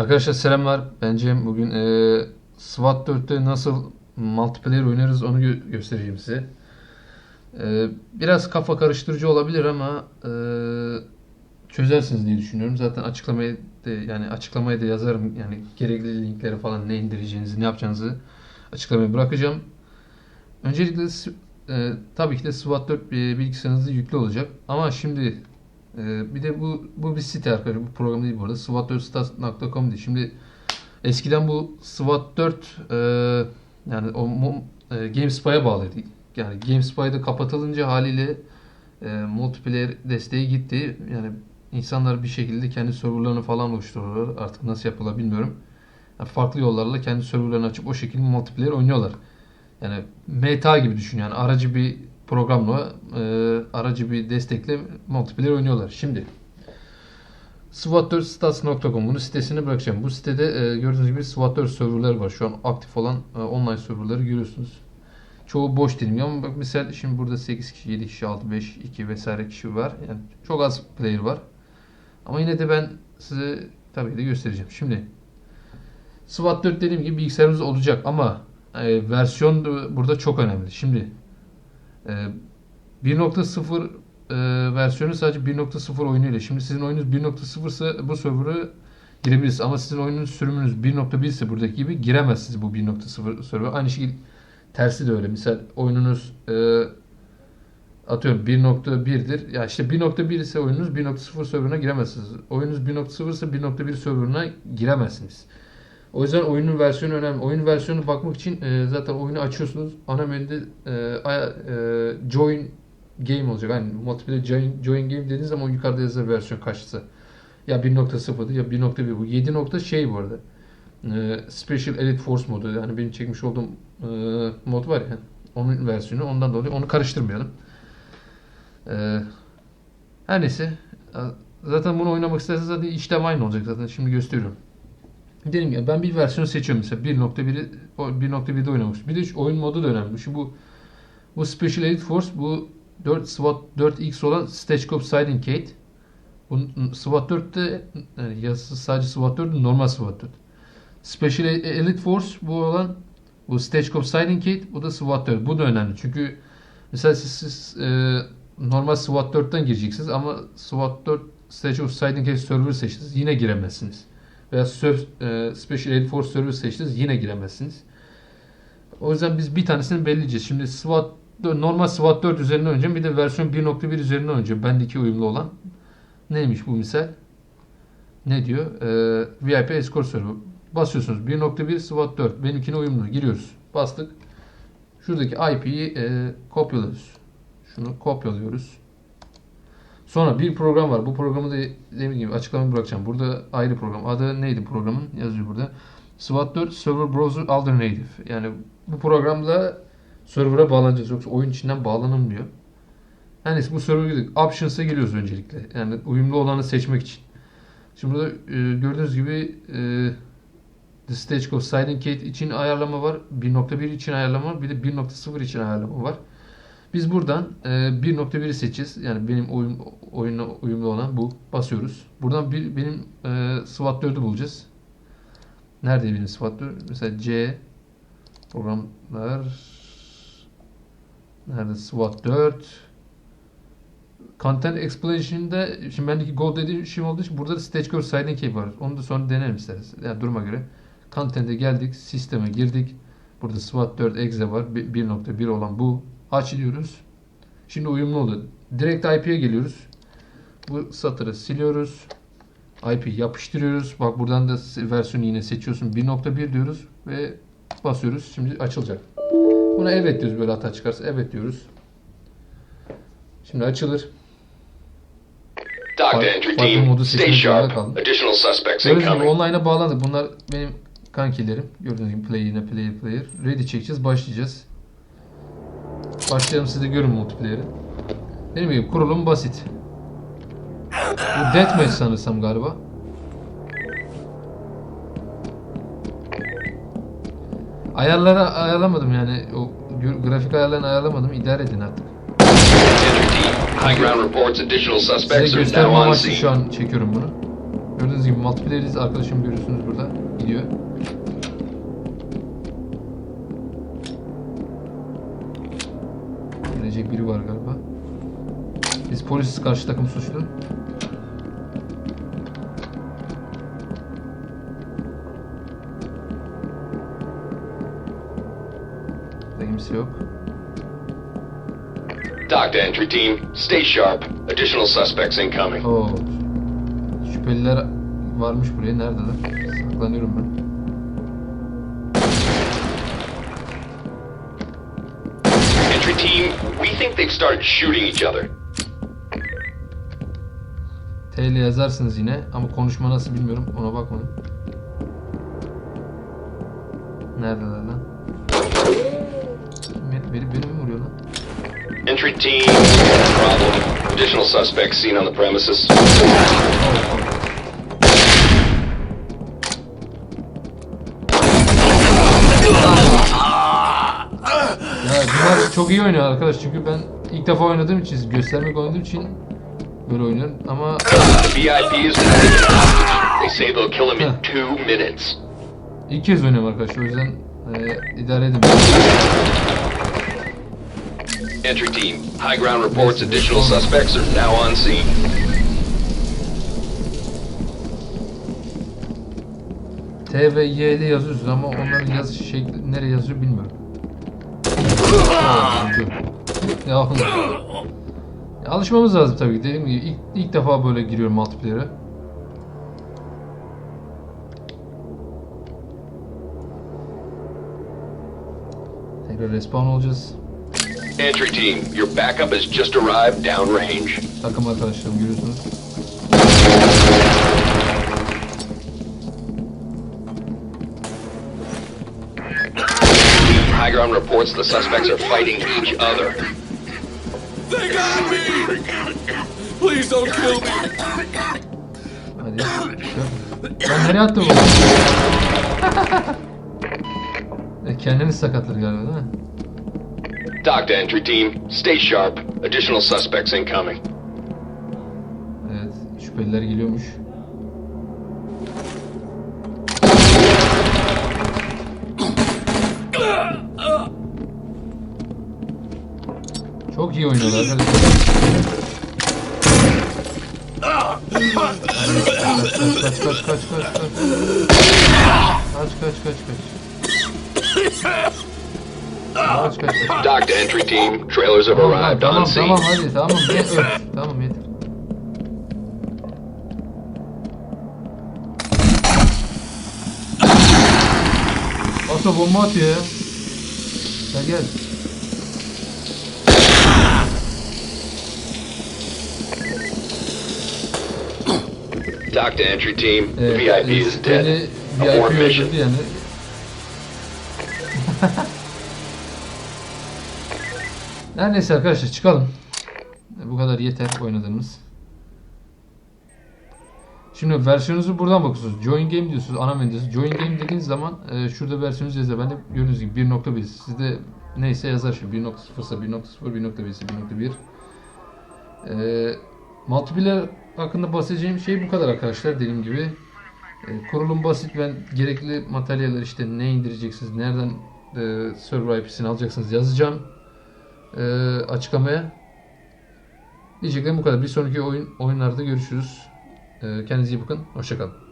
Arkadaşlar selamlar. Ben Cem. Bugün eee SWAT 4'te nasıl multiplayer oynarız onu gö- göstereceğim size. Eee, biraz kafa karıştırıcı olabilir ama eee, çözersiniz diye düşünüyorum. Zaten açıklamayı da, yani açıklamaya da yazarım. Yani gerekli linkleri falan ne indireceğinizi, ne yapacağınızı açıklamaya bırakacağım. Öncelikle eee, tabii ki de SWAT 4 bir bilgisayarınızda yüklü olacak. Ama şimdi ee, bir de bu bu bir site arkadaşlar. Bu program değil bu arada. SWAT4stats.com diye. Şimdi eskiden bu SWAT 4 e, yani o e, GameSpy'a bağlıydı. Yani GameSpy'da kapatılınca haliyle e, multiplayer desteği gitti. Yani insanlar bir şekilde kendi serverlarını falan oluşturuyorlar. Artık nasıl yapılır bilmiyorum. Yani farklı yollarla kendi serverlarını açıp o şekilde multiplayer oynuyorlar. Yani meta gibi düşün yani aracı bir programla e, aracı bir destekle multiplayer oynuyorlar. Şimdi SWAT4stats.com bunu sitesine bırakacağım. Bu sitede e, gördüğünüz gibi SWAT4 serverler var. Şu an aktif olan e, online serverları görüyorsunuz. Çoğu boş değil ama bak mesela şimdi burada 8 kişi, 7 kişi, 6, 5, 2 vesaire kişi var. Yani çok az player var. Ama yine de ben size tabii de göstereceğim. Şimdi SWAT 4 dediğim gibi bilgisayarımız olacak ama e, versiyon da burada çok önemli. Şimdi 1.0 e, versiyonu sadece 1.0 oyunuyla. Şimdi sizin oyununuz 1.0 ise bu server'a girebilirsiniz. Ama sizin oyununuz sürümünüz 1.1 ise buradaki gibi giremezsiniz bu 1.0 server'a. Aynı şekilde tersi de öyle. Misal oyununuz e, atıyorum 1.1'dir. Ya işte 1.1 ise oyununuz 1.0 server'ına giremezsiniz. Oyununuz 1.0 ise 1.1 server'ına giremezsiniz. O yüzden oyunun versiyonu önemli. Oyun versiyonu bakmak için e, zaten oyunu açıyorsunuz. Ana menüde e, e, join game olacak. Yani multiplayer join, join game dediğiniz zaman yukarıda yazar versiyon kaçsa. Ya 1.0'dı ya 1.1. Bu 7 nokta şey bu arada. E, Special Elite Force modu. Yani benim çekmiş olduğum e, mod var ya. Onun versiyonu. Ondan dolayı onu karıştırmayalım. E, her neyse. Zaten bunu oynamak isterseniz zaten işlem aynı olacak zaten. Şimdi gösteriyorum. Dedim ya ben bir versiyon seçiyorum mesela 1.1'i o 1.1'de oynamak istiyorum. Bir de şu oyun modu da önemli. Şu bu bu Special Elite Force bu 4 SWAT 4X olan Stagecoach Siding Kate. Bu SWAT 4'te yani yazısı sadece SWAT 4 normal SWAT 4. Special Elite Force bu olan bu Stagecoach Siding Kate bu da SWAT 4. Bu da önemli. Çünkü mesela siz, siz e, normal SWAT 4'ten gireceksiniz ama SWAT 4 Stagecoach Siding Kate server seçtiniz. Yine giremezsiniz veya Surf, e, Special Air Force Service seçtiniz yine giremezsiniz. O yüzden biz bir tanesini belirleyeceğiz. Şimdi SWAT normal SWAT 4 üzerinden oynayacağım. Bir de versiyon 1.1 üzerinden oynayacağım. Bendeki uyumlu olan. Neymiş bu misal? Ne diyor? Ee, VIP Escort Server. Basıyorsunuz. 1.1 SWAT 4. Benimkine uyumlu. Giriyoruz. Bastık. Şuradaki IP'yi e, kopyalıyoruz. Şunu kopyalıyoruz. Sonra bir program var. Bu programı da dediğim gibi açıklamaya bırakacağım. Burada ayrı program. Adı neydi programın? Yazıyor burada. SWAT 4 Server Browser Alternative. Yani bu programda server'a bağlanacağız. Yoksa oyun içinden bağlanılmıyor. Neyse bu server'a girdik. Options'a giriyoruz öncelikle. Yani uyumlu olanı seçmek için. Şimdi burada e, gördüğünüz gibi e, The Stagecoach Siding Gate için ayarlama var. 1.1 için ayarlama var. Bir de 1.0 için ayarlama var. Biz buradan e, 1.1'i seçeceğiz. Yani benim oyun oyunla uyumlu olan bu. Basıyoruz. Buradan bir, benim e, SWAT 4'ü bulacağız. Nerede benim SWAT 4? Mesela C programlar Nerede SWAT 4 Content Explanation'da şimdi bendeki Gold dediğim şey olduğu için burada da Stagecoach Siding Key var. Onu da sonra denerim isteriz. Yani duruma göre. Content'e geldik. Sisteme girdik. Burada SWAT 4 exe var. 1.1 olan bu. Aç diyoruz. Şimdi uyumlu oldu. Direkt IP'ye geliyoruz. Bu satırı siliyoruz. IP yapıştırıyoruz. Bak buradan da versiyonu yine seçiyorsun. 1.1 diyoruz ve basıyoruz. Şimdi açılacak. Buna evet diyoruz böyle hata çıkarsa. Evet diyoruz. Şimdi açılır. Farklı modu seçmek suspects Gördüğünüz gibi online'a bağlandık. Bunlar benim kankilerim. Gördüğünüz gibi play yine player player. Ready çekeceğiz. Başlayacağız. Başlayalım siz de görün multiplayer'i. Benim gibi kurulum basit. Bu deathmatch sanırsam galiba. Ayarları ayarlamadım yani. O grafik ayarlarını ayarlamadım. İdare edin artık. Size gösterme şu an çekiyorum bunu. Gördüğünüz gibi multiplayer'iz. Arkadaşım görüyorsunuz burada. Gidiyor. Gelecek biri var galiba. Biz polisiz karşı takım suçlu. Burada kimse yok. Dock to entry team. Stay sharp. Additional suspects incoming. Oo. Şüpheliler varmış buraya. Neredeler? Saklanıyorum ben. Team, we think they've started shooting each other. T ile yazarsınız yine ama konuşma nasıl bilmiyorum. Ona bakmadım. Neredeler lan? Beni, beni, beni mi vuruyor lan? Entry team, problem. Additional suspects seen on the premises. Ya bunlar çok iyi oynuyor arkadaş çünkü ben ilk defa oynadığım için, göstermek oynadığım için böyle oynuyorum ama ilk kez oynuyorum arkadaşlar o yüzden e, idare edin. Entry team, high ground reports additional suspects are now on scene. T ve Y'de ama onların yaz şekli nereye yazıyor bilmiyorum. Ya alışmamız lazım tabii ki. Dediğim gibi ilk, ilk defa böyle giriyorum multiplayer'e. Tekrar respawn olacağız. Entry team, your backup has just arrived downrange. Takım arkadaşlarım görüyorsunuz. Ground reports the suspects are fighting each other. They got me! Please don't kill me! Hadi. Ben nereye attım bunu? e, kendiniz sakatladı galiba değil mi? Dock to entry team, stay sharp. Additional suspects incoming. Evet, şüpheliler geliyormuş. Çok iyi oynuyorlar arkadaşlar. Kaç kaç kaç kaç kaç kaç. Kaç kaç kaç kaç. Kaç kaç kaç. Dock to entry team, trailers have arrived on scene. tamam hadi tamam yeter. Tamam yeter. Asa bomba atıyor ya. Gel gel. Dock to entry team, the VIP is dead. Abort VIP mission. yani. Her neyse arkadaşlar çıkalım. Bu kadar yeter oynadığımız. Şimdi versiyonunuzu buradan bakıyorsunuz. Join game diyorsunuz ana menüsü. Join game dediğiniz zaman e, şurada versiyonunuzu yazıyor. Ben de gördüğünüz gibi 1.1. Sizde neyse yazar şimdi 1.0 ise 1.0, 1.1 ise 1.1. E, multiplayer hakkında bahsedeceğim şey bu kadar arkadaşlar dediğim gibi. E, kurulum basit. Ben gerekli materyaller işte ne indireceksiniz, nereden e, server IP'sini alacaksınız yazacağım. E, açıklamaya. Diyeceklerim bu kadar. Bir sonraki oyun oyunlarda görüşürüz. E, kendinize iyi bakın. Hoşçakalın.